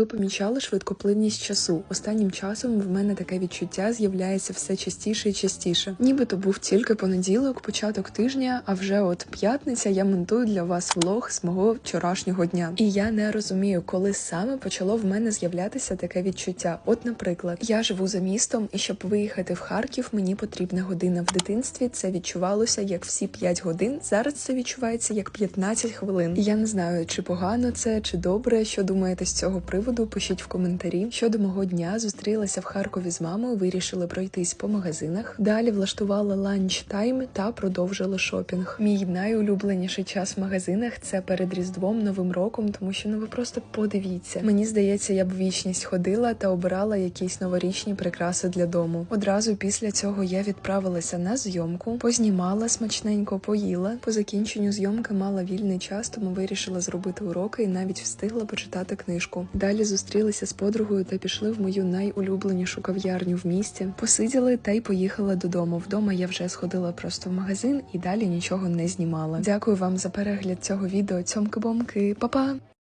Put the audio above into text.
Ви помічали швидкоплинність часу. Останнім часом в мене таке відчуття з'являється все частіше і частіше. Нібито був тільки понеділок, початок тижня, а вже от п'ятниця я монтую для вас влог з мого вчорашнього дня. І я не розумію, коли саме почало в мене з'являтися таке відчуття. От, наприклад, я живу за містом, і щоб виїхати в Харків, мені потрібна година в дитинстві. Це відчувалося як всі 5 годин. Зараз це відчувається як 15 хвилин. І я не знаю, чи погано це, чи добре. Що думаєте з цього приводу? Пишіть в коментарі. Щодо мого дня зустрілася в Харкові з мамою, вирішили пройтись по магазинах. Далі влаштувала ланч тайм та продовжили шопінг. Мій найулюбленіший час в магазинах це перед Різдвом, Новим роком, тому що ну ви просто подивіться. Мені здається, я б вічність ходила та обирала якісь новорічні прикраси для дому. Одразу після цього я відправилася на зйомку, познімала смачненько, поїла. По закінченню зйомки мала вільний час, тому вирішила зробити уроки і навіть встигла почитати книжку. Далі зустрілися з подругою та пішли в мою найулюбленішу кав'ярню в місті. Посиділи та й поїхали додому. Вдома я вже сходила просто в магазин і далі нічого не знімала. Дякую вам за перегляд цього відео. Цьомки-бомки, Па-па!